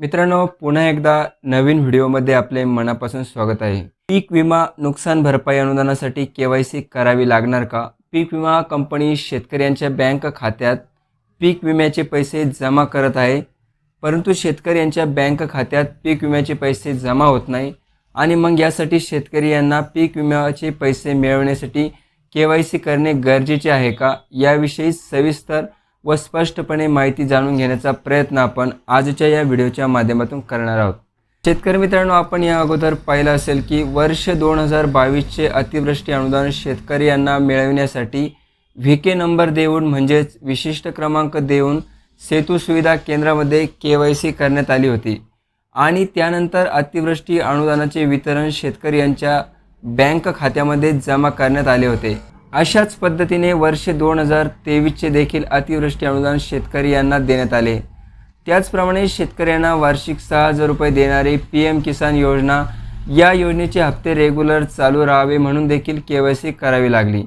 मित्रांनो पुन्हा एकदा नवीन व्हिडिओमध्ये आपले मनापासून स्वागत आहे. पीक विमा नुकसान भरपाई अनुदानासाठी के वाय सी करावी लागणार का? पीक विमा कंपनी शेतकऱ्यांच्या बँक खात्यात पीक विम्याचे पैसे जमा करत आहे परंतु शेतकऱ्यांच्या बँक खात्यात पीक विम्याचे पैसे जमा होत नाही आणि मग यासाठी शेतकरी यांना पीक विम्याचे पैसे मिळवण्यासाठी के वाय सी करणे गरजेचे आहे का? याविषयी सविस्तर व स्पष्टपणे माहिती जाणून घेण्याचा प्रयत्न आपण आजच्या या व्हिडिओच्या माध्यमातून करणार आहोत. शेतकरी मित्रांनो आपण या अगोदर पाहिलं असेल की वर्ष दोन हजार बावीसचे अतिवृष्टी अनुदान शेतकरी यांना मिळविण्यासाठी व्ही के नंबर देऊन म्हणजेच विशिष्ट क्रमांक देऊन सेतू सुविधा केंद्रामध्ये के वाय सी करण्यात आली होती. आणि त्यानंतर अतिवृष्टी अनुदानाचे वितरण शेतकरी यांच्या बँक खात्यामध्ये जमा करण्यात आले होते. अशाच पद्धतीने वर्ष दोन हजार तेवीसचे देखील अतिवृष्टी अनुदान शेतकरी यांना देण्यात आले. त्याचप्रमाणे शेतकऱ्यांना वार्षिक सहा हजार रुपये देणारी पी एम किसान योजना या योजनेचे हप्ते रेग्युलर चालू राहावे म्हणून देखील के वाय सी करावी लागली.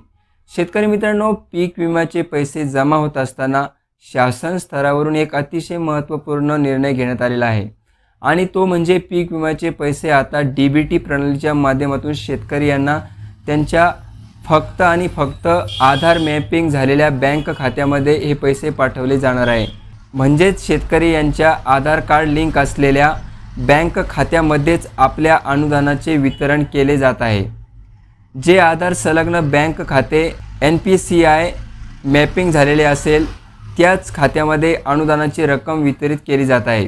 शेतकरी मित्रांनो पीक विम्याचे पैसे जमा होत असताना शासन स्तरावरून एक अतिशय महत्त्वपूर्ण निर्णय घेण्यात आलेला आहे. आणि तो म्हणजे पीक विम्याचे पैसे आता डी बी टी प्रणालीच्या माध्यमातून शेतकरी यांना त्यांच्या फक्त आणि फक्त आधार मॅपिंग झालेल्या बँक खात्यामध्ये हे पैसे पाठवले जाणार आहे. म्हणजेच शेतकरी यांच्या आधार कार्ड लिंक असलेल्या बँक खात्यामध्येच आपल्या अनुदानाचे वितरण केले जात आहे. जे आधार संलग्न बँक खाते N P C I mapping झालेले असेल त्याच खात्यामध्ये अनुदानाची रक्कम वितरित केली जात आहे.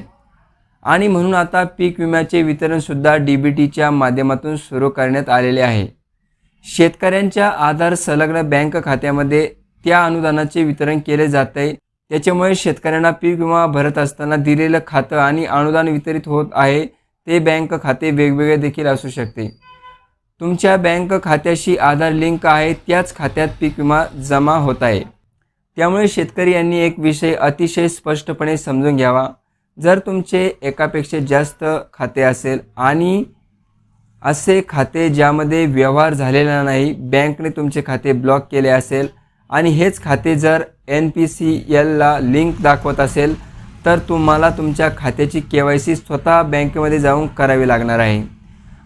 आणि म्हणून आता पीक विम्याचे वितरणसुद्धा डी बी टीच्या माध्यमातून सुरू करण्यात आलेले आहे. शेतकऱ्यांच्या आधार संलग्न बँक खात्यामध्ये त्या अनुदानाचे वितरण केले जात. आहे त्याच्यामुळे शेतकऱ्यांना पीक विमा भरत असताना दिलेलं खातं आणि अनुदान वितरित होत आहे ते बँक खाते वेगवेगळे देखील असू शकते. तुमच्या बँक खात्याशी आधार लिंक आहे त्याच खात्यात पीक विमा जमा होत आहे. त्यामुळे शेतकरी यांनी एक विषय अतिशय स्पष्टपणे समजून घ्यावा. जर तुमचे एकापेक्षा जास्त खाते असेल आणि असे खाते ज्यामध्ये व्यवहार झालेला नाही बँकने तुमचे खाते ब्लॉक केले असेल आणि हेच खाते जर एन पी सी एलला लिंक दाखवत असेल तर तुम्हाला तुमच्या खात्याची के वाय सी स्वतः बँकेमध्ये जाऊन करावी लागणार आहे.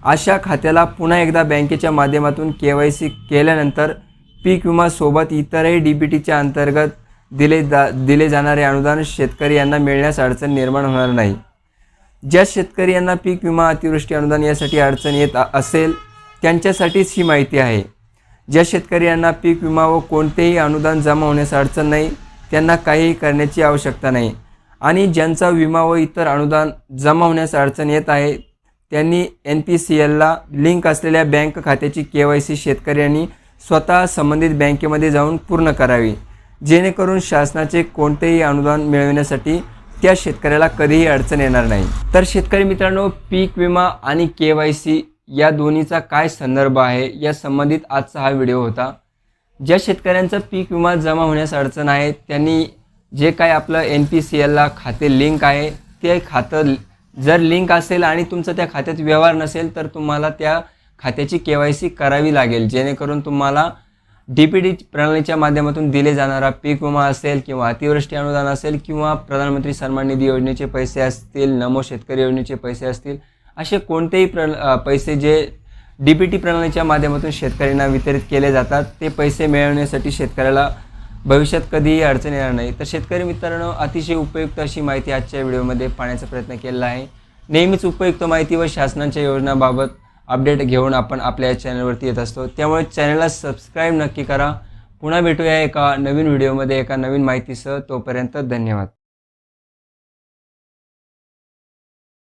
अशा खात्याला पुन्हा एकदा बँकेच्या माध्यमातून के वाय सी केल्यानंतर पीक विमासोबत इतरही डी बी टीच्या अंतर्गत दिले जा दिले जाणारे अनुदान शेतकरी यांना मिळण्यास अडचण निर्माण होणार नाही. ज्या शेतकरी यांना पीक विमा अतिवृष्टी अनुदान यासाठी अडचण येत असेल त्यांच्यासाठीच ही माहिती आहे. ज्या शेतकरी यांना पीक विमा व कोणतेही अनुदान जमा होण्यास अडचण नाही त्यांना काहीही करण्याची आवश्यकता नाही. आणि ज्यांचा विमा व इतर अनुदान जमा होण्यास अडचण येत आहे त्यांनी एन पी सी एलला लिंक असलेल्या बँक खात्याची के वाय सी शेतकऱ्यांनी स्वतः संबंधित बँकेमध्ये जाऊन पूर्ण करावी. जेणेकरून शासनाचे कोणतेही अनुदान मिळविण्यासाठी त्या शेतकऱ्याला कधीही अडचण येणार नाही. तर शेतकरी मित्रांनो पीक विमा आणि के वाय सी या दोन्हीचा काय संदर्भ आहे या संबंधित आजचा हा व्हिडिओ होता. ज्या शेतकऱ्यांचा पीक विमा जमा होण्यास अडचण आहे त्यांनी जे काय आपलं एन पी सी एलला खाते लिंक आहे ते खातं जर लिंक असेल आणि तुमचा त्या खात्यात व्यवहार नसेल तर तुम्हाला त्या खात्याची के वाय सी करावी लागेल. जेणेकरून तुम्हाला डी पी प्रणालीच्या माध्यमातून दिले जाणारा पीक विमा असेल किंवा अतिवृष्टी अनुदान असेल किंवा प्रधानमंत्री सन्मान निधी योजनेचे पैसे असतील नमो शेतकरी योजनेचे पैसे असतील असे कोणतेही प्र पैसे जे डी पी टी प्रणालीच्या माध्यमातून शेतकऱ्यांना वितरित केले जातात ते पैसे मिळवण्यासाठी शेतकऱ्याला भविष्यात कधीही अडचण येणार नाही. तर शेतकरी मित्रांनो अतिशय उपयुक्त अशी माहिती आजच्या व्हिडिओमध्ये पाहण्याचा प्रयत्न केलेला आहे. नेहमीच उपयुक्त माहिती व शासनाच्या योजनाबाबत अपडेट घेऊन आपण आपल्या या चॅनलवरती येत असतो. त्यामुळे चॅनलला सबस्क्राईब नक्की करा. पुन्हा भेटूया एका नवीन व्हिडिओमध्ये एका नवीन माहितीसह. तोपर्यंत धन्यवाद.